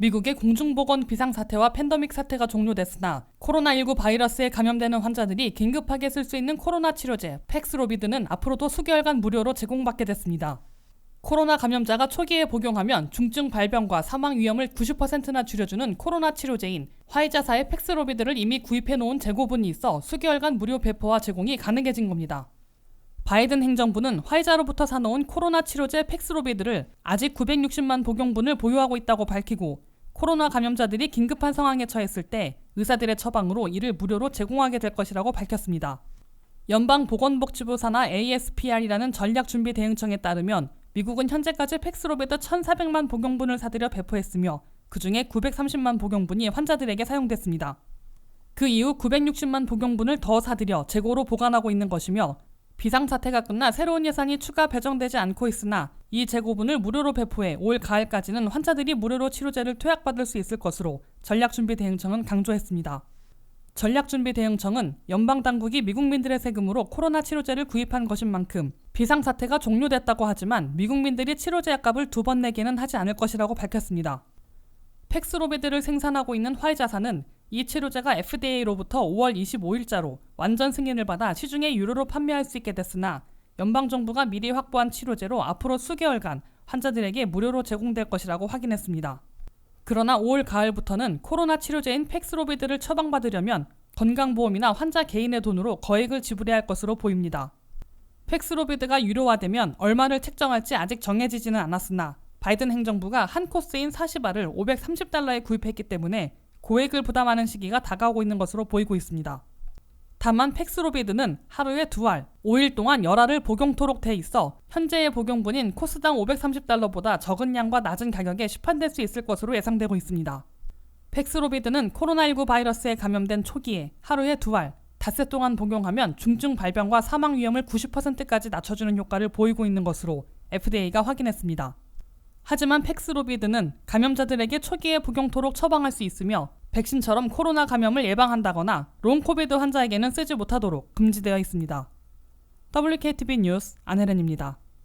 미국의 공중보건 비상사태와 팬데믹 사태가 종료됐으나 코로나19 바이러스에 감염되는 환자들이 긴급하게 쓸 수 있는 코로나 치료제 팩스로비드는 앞으로도 수개월간 무료로 제공받게 됐습니다. 코로나 감염자가 초기에 복용하면 중증 발병과 사망 위험을 90%나 줄여주는 코로나 치료제인 화이자사의 팩스로비드를 이미 구입해 놓은 재고분이 있어 수개월간 무료 배포와 제공이 가능해진 겁니다. 바이든 행정부는 화이자로부터 사놓은 코로나 치료제 팩스로비드를 아직 960만 복용분을 보유하고 있다고 밝히고 코로나 감염자들이 긴급한 상황에 처했을 때 의사들의 처방으로 이를 무료로 제공하게 될 것이라고 밝혔습니다. 연방보건복지부 산하 ASPR이라는 전략준비대응청에 따르면 미국은 현재까지 팩스로비드 1,400만 복용분을 사들여 배포했으며 그 중에 930만 복용분이 환자들에게 사용됐습니다. 그 이후 960만 복용분을 더 사들여 재고로 보관하고 있는 것이며 비상사태가 끝나 새로운 예산이 추가 배정되지 않고 있으나 이 재고분을 무료로 배포해 올 가을까지는 환자들이 무료로 치료제를 투약받을 수 있을 것으로 전략준비대응청은 강조했습니다. 전략준비대응청은 연방당국이 미국민들의 세금으로 코로나 치료제를 구입한 것인 만큼 비상사태가 종료됐다고 하지만 미국민들이 치료제 약값을 두 번 내기는 하지 않을 것이라고 밝혔습니다. 팩스로비드를 생산하고 있는 화이자사는 이 치료제가 FDA로부터 5월 25일자로 완전 승인을 받아 시중에 유료로 판매할 수 있게 됐으나 연방정부가 미리 확보한 치료제로 앞으로 수개월간 환자들에게 무료로 제공될 것이라고 확인했습니다. 그러나 5월 가을부터는 코로나 치료제인 팩스로비드를 처방받으려면 건강보험이나 환자 개인의 돈으로 거액을 지불해야 할 것으로 보입니다. 팩스로비드가 유료화되면 얼마를 책정할지 아직 정해지지는 않았으나 바이든 행정부가 한 코스인 40알을 530달러에 구입했기 때문에 고액을 부담하는 시기가 다가오고 있는 것으로 보이고 있습니다. 다만 팩스로비드는 하루에 두 알, 5일 동안 열알을 복용토록 돼 있어 현재의 복용분인 코스당 530달러보다 적은 양과 낮은 가격에 시판될 수 있을 것으로 예상되고 있습니다. 팩스로비드는 코로나19 바이러스에 감염된 초기에 하루에 두 알, 닷새 동안 복용하면 중증 발병과 사망 위험을 90%까지 낮춰주는 효과를 보이고 있는 것으로 FDA가 확인했습니다. 하지만 팩스로비드는 감염자들에게 초기에 복용토록 처방할 수 있으며 백신처럼 코로나 감염을 예방한다거나 롱코비드 환자에게는 쓰지 못하도록 금지되어 있습니다. WKTV 뉴스 안혜련입니다.